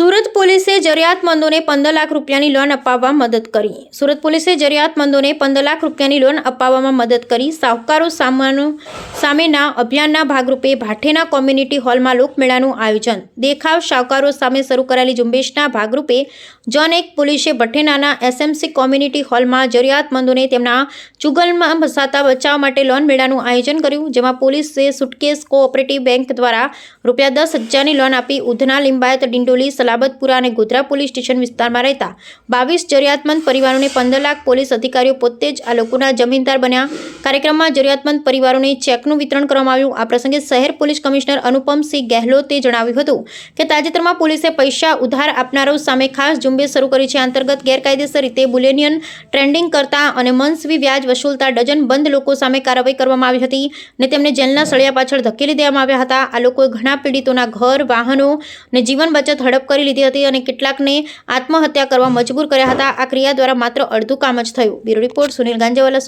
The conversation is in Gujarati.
સુરત પોલીસે જરૂરિયાતમંદોને પંદર લાખ રૂપિયાની લોન અપાવવા મદદ કરી. સુરત પોલીસે જરૂરિયાતમંદોને પંદર લાખ રૂપિયાની લોન અપાવવામાં મદદ કરી. સાહુકારો સામાનો સામેના અભિયાનના ભાગરૂપે ભાઠેના કોમ્યુનિટી હોલમાં લોકમેળાનું આયોજન. દેખાવ શાહુકારો સામે શરૂ કરાયેલી ઝુંબેશના ભાગરૂપે જોન એક પોલીસે ભઠેનાના એસએમસી કોમ્યુનિટી હોલમાં જરૂરિયાતમંદોને તેમના ચુગલમાં ફસાતા બચાવ માટે લોન મેળાનું આયોજન કર્યું, જેમાં પોલીસે સુટકેસ કોઓપરેટિવ બેંક દ્વારા રૂપિયા દસ હજારની લોન આપી ઉધના લિંબાયત ડિંડોલી સલાબતપુરા અને ગોધરા પોલીસ સ્ટેશન વિસ્તારમાં રહેતા બાવીસ જરૂરિયાતમંદ પરિવારોને પંદર લાખ પોલીસ અધિકારીઓ પોતે જ આ લોકોના જમીનદાર બન્યા. કાર્યક્રમમાં જરૂરિયાતમંદ પરિવારોને ચેકનું વિતરણ કરવામાં આવ્યું. આ પ્રસંગે શહેર પોલીસ કમિશનર અનુપમસિંહ ગેહલોતે જણાવ્યું હતું કે તાજેતરમાં પોલીસે પૈસા ઉધાર આપનારો સામે ખાસ ઝુંબેશ શરૂ કરી છે. અંતર્ગત ગેરકાયદેસર રીતે બુલેનિયન ટ્રેન્ડિંગ કરતા અને મનસ્વી વ્યાજ વસૂલતા ડઝન બંધ લોકો સામે કાર્યવાહી કરવામાં આવી હતી અને તેમને જેલના સળિયા પાછળ ધકેલી દેવામાં આવ્યા હતા. આ લોકોએ ઘણા પીડિતોના ઘર, વાહનો અને જીવન બચત હડપ કરી લીધી હતી અને કેટલાકને આત્મહત્યા કરવા મજબૂર કર્યા હતા. આ ક્રિયા દ્વારા માત્ર અડધું કામ જ થયું. Bureau report Sunil Ganjawala